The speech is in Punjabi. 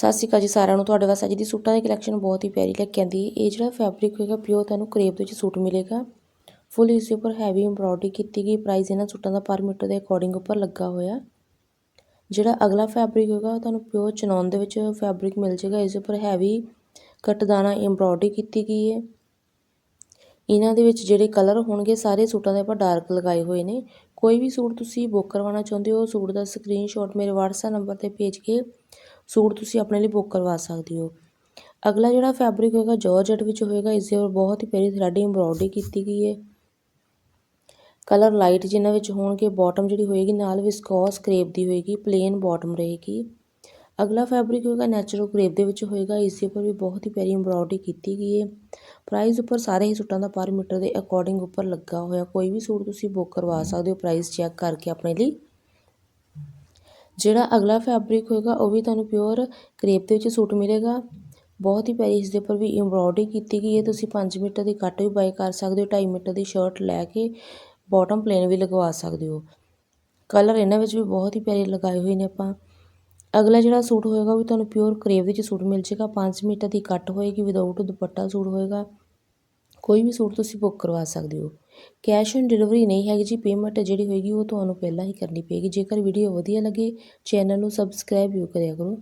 ਸਤਿ ਸ਼੍ਰੀ ਅਕਾਲ ਜੀ ਸਾਰਿਆਂ ਨੂੰ। ਤੁਹਾਡੇ ਵਾਸਤੇ ਅੱਜ ਦੀ ਸੂਟਾਂ ਦੀ ਕਲੈਕਸ਼ਨ ਬਹੁਤ ਹੀ ਪਿਆਰੀ ਲੈ ਕੇ ਆਂਦੀ। ਹੈ ਇਹ ਜਿਹੜਾ ਫੈਬਰਿਕ ਹੋਏਗਾ ਪਿਓਰ ਤੁਹਾਨੂੰ ਕਰੇਪ ਦੇ ਵਿੱਚ ਸੂਟ ਮਿਲੇਗਾ। ਫੁੱਲ ਇਸ ਦੇ ਉੱਪਰ ਹੈਵੀ ਐਮਬ੍ਰੋਇਡਰੀ ਕੀਤੀ ਗਈ ਪ੍ਰਾਈਸ ਇਹਨਾਂ ਸੂਟਾਂ ਦਾ ਪਰ ਮੀਟਰ ਦੇ ਅਕੋਰਡਿੰਗ ਉੱਪਰ ਲੱਗਾ ਹੋਇਆ। ਜਿਹੜਾ ਅਗਲਾ ਫੈਬਰਿਕ ਹੋਏਗਾ, ਉਹ ਤੁਹਾਨੂੰ ਪਿਓਰ ਚਨੌਨ ਦੇ ਵਿੱਚ ਫੈਬਰਿਕ ਮਿਲ ਜਾਏਗਾ। ਇਸ ਦੇ ਉੱਪਰ ਹੈਵੀ ਕਟਦਾਨਾ ਐਮਬ੍ਰੋਇਡਰੀ ਕੀਤੀ ਗਈ ਹੈ। ਇਹਨਾਂ ਦੇ ਵਿੱਚ ਜਿਹੜੇ ਕਲਰ ਹੋਣਗੇ, ਸਾਰੇ ਸੂਟਾਂ ਦੇ ਆਪਾਂ ਡਾਰਕ ਲਗਾਏ ਹੋਏ ਨੇ। ਕੋਈ ਵੀ ਸੂਟ ਤੁਸੀਂ ਬੁੱਕ ਕਰਵਾਉਣਾ ਚਾਹੁੰਦੇ ਹੋ ਸੂਟ ਦਾ ਸਕਰੀਨਸ਼ਾਟ ਮੇਰੇ WhatsApp ਨੰਬਰ ਤੇ ਭੇਜ ਕੇ ਸੂਟ ਤੁਸੀਂ ਆਪਣੇ ਲਈ ਬੁੱਕ ਕਰਵਾ ਸਕਦੇ ਹੋ। ਅਗਲਾ ਜਿਹੜਾ ਫੈਬਰਿਕ ਹੋਏਗਾ ਜਾਰਜਟ ਵਿੱਚ ਹੋਏਗਾ ਇਸ ਦੇ ਉੱਪਰ ਬਹੁਤ ਹੀ ਪਿਆਰੀ ਥਰੈਡ ਐਮਬ੍ਰੋਇਡਰੀ ਕੀਤੀ ਗਈ ਹੈ। ਕਲਰ ਲਾਈਟ ਜਿਨ੍ਹਾਂ ਵਿੱਚ ਹੋਣਗੇ ਬਾਟਮ ਜਿਹੜੀ ਹੋਏਗੀ, ਨਾਲ ਵਿਸਕੋਸ ਕਰੇਪ ਦੀ ਹੋਏਗੀ ਪਲੇਨ ਬਾਟਮ ਰਹੇਗੀ। ਅਗਲਾ ਫੈਬਰਿਕ ਹੋਏਗਾ ਨੈਚੁਰਲ ਕਰੇਪ ਦੇ ਵਿੱਚ ਹੋਏਗਾ ਇਸ ਦੇ ਉੱਪਰ ਵੀ ਬਹੁਤ ਹੀ ਪਿਆਰੀ ਐਮਬ੍ਰੋਇਡਰੀ ਕੀਤੀ ਗਈ ਹੈ। ਪ੍ਰਾਈਸ ਉੱਪਰ ਸਾਰੇ ਹੀ ਸੂਟਾਂ ਦਾ ਪਰ ਮੀਟਰ ਦੇ ਅਕੋਰਡਿੰਗ ਉੱਪਰ ਲੱਗਾ ਹੋਇਆ। ਕੋਈ ਵੀ ਸੂਟ ਤੁਸੀਂ ਬੁੱਕ ਕਰਵਾ ਸਕਦੇ ਹੋ ਪ੍ਰਾਈਸ ਚੈੱਕ ਕਰਕੇ ਆਪਣੇ ਲਈ ਜਿਹੜਾ ਅਗਲਾ ਫੈਬਰਿਕ ਹੋਏਗਾ, ਉਹ ਵੀ ਤੁਹਾਨੂੰ ਪਿਓਰ ਕਰੇਪ ਦੇ ਵਿੱਚ ਸੂਟ ਮਿਲੇਗਾ। ਬਹੁਤ ਹੀ ਪਿਆਰੀ ਇਸ ਦੇ ਉੱਪਰ ਵੀ ਐਮਬ੍ਰੋਇਡਰੀ ਕੀਤੀ ਗਈ ਹੈ। ਤੁਸੀਂ 5 ਮੀਟਰ ਦੀ ਕੱਟ ਵੀ ਬਾਈ ਕਰ ਸਕਦੇ ਹੋ 2.5 ਮੀਟਰ ਦੀ ਸ਼ਰਟ ਲੈ ਕੇ ਬਾਟਮ ਪਲੇਨ ਵੀ ਲਗਵਾ ਸਕਦੇ ਹੋ। ਕਲਰ ਇਹਨਾਂ ਵਿੱਚ ਵੀ ਬਹੁਤ ਹੀ ਪਿਆਰੇ ਲਗਾਏ ਹੋਏ ਨੇ ਆਪਾਂ। ਅਗਲਾ ਜਿਹੜਾ ਸੂਟ ਹੋਏਗਾ, ਉਹ ਵੀ ਤੁਹਾਨੂੰ ਪਿਓਰ ਕਰੇਪ ਵਿੱਚ ਸੂਟ ਮਿਲ ਜਾਏਗਾ। 5 ਮੀਟਰ ਦੀ ਕੱਟ ਹੋਏਗੀ ਵਿਦਆਊਟ ਦੁਪੱਟਾ ਸੂਟ ਹੋਏਗਾ। ਕੋਈ ਵੀ ਸੂਟ ਤੁਸੀਂ ਬੁੱਕ ਕਰਵਾ ਸਕਦੇ ਹੋ। ਕੈਸ਼ ਔਨ ਡਿਲੀਵਰੀ ਨਹੀਂ ਹੈਗੀ ਜੀ ਪੇਮੈਂਟ ਜਿਹੜੀ ਹੋਏਗੀ ਉਹ ਤੁਹਾਨੂੰ ਪਹਿਲਾਂ ਹੀ ਕਰਨੀ ਪਏਗੀ। ਜੇਕਰ ਵੀਡੀਓ ਵਧੀਆ ਲੱਗੇ ਚੈਨਲ ਨੂੰ ਸਬਸਕ੍ਰਾਈਬ ਵੀ ਕਰਿਆ ਕਰੋ।